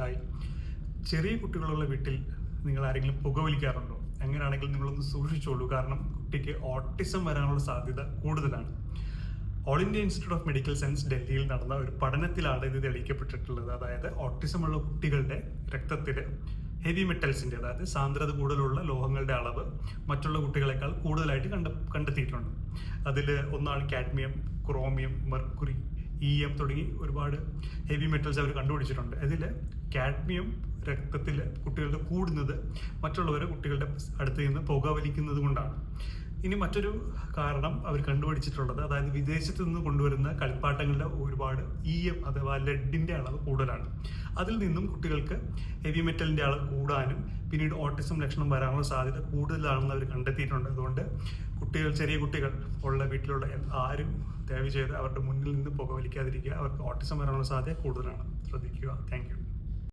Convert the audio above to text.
ആയി. ചെറിയ കുട്ടികളുള്ള വീട്ടിൽ നിങ്ങൾ ആരെങ്കിലും പുകവലിക്കാറുണ്ടോ? അങ്ങനെയാണെങ്കിൽ നിങ്ങളൊന്ന് സൂക്ഷിച്ചോളൂ. കാരണം കുട്ടിക്ക് ഓട്ടിസം വരാനുള്ള സാധ്യത കൂടുതലാണ്. All India institute of medical science ഡൽഹിയിൽ നടന്ന ഒരു പഠനത്തിലാണ് ഇത് തെളിയിക്കപ്പെട്ടിട്ടുള്ളത്. അതായത് ഓട്ടിസം ഉള്ള കുട്ടികളുടെ രക്തത്തിൽ ഹെവി മെറ്റൽസിന്റെ അതായത് സാന്ദ്രത കൂടുതലുള്ള ലോഹങ്ങളുടെ അളവ് മറ്റുള്ള കുട്ടികളെക്കാൾ കൂടുതലായിട്ട് കണ്ട കണ്ടെത്തിയിട്ടുണ്ട്. അതിൽ ഒന്നാണ് cadmium chromium mercury E M തുടങ്ങി ഒരുപാട് ഹെവി മെറ്റൽസ് അവർ കണ്ടുപിടിച്ചിട്ടുണ്ട്. അതിൽ കാഡ്മിയം രക്തത്തിൽ കുട്ടികളുടെ കൂടുന്നത് മറ്റുള്ളവരെ കുട്ടികളുടെ അടുത്ത് നിന്ന് പുക വലിക്കുന്നത് കൊണ്ടാണ്. ഇനി മറ്റൊരു കാരണം അവർ കണ്ടുപിടിച്ചിട്ടുള്ളത് അതായത് വിദേശത്ത് നിന്ന് കൊണ്ടുവരുന്ന കളിപ്പാട്ടങ്ങളുടെ ഒരുപാട് ഇ എം അഥവാ ലെഡിന്റെ അളവ് കൂടുതലാണ്. അതിൽ നിന്നും കുട്ടികൾക്ക് ഹെവി മെറ്റലിന്റെ അളവ് കൂടാനും പിന്നീട് ഓട്ടിസം ലക്ഷണം വരാനുള്ള സാധ്യത കൂടുതലാണെന്ന് അവർ കണ്ടെത്തിയിട്ടുണ്ട്. അതുകൊണ്ട് കുട്ടികൾ ചെറിയ കുട്ടികൾ ഉള്ള വീട്ടിലുള്ള ആരും ദയവ് ചെയ്ത് അവരുടെ മുന്നിൽ നിന്ന് പുകവലിക്കാതിരിക്കുക. അവർക്ക് ഓട്ടിസം വരാനുള്ള സാധ്യത കൂടുതലാണ്. ശ്രദ്ധിക്കുക. താങ്ക്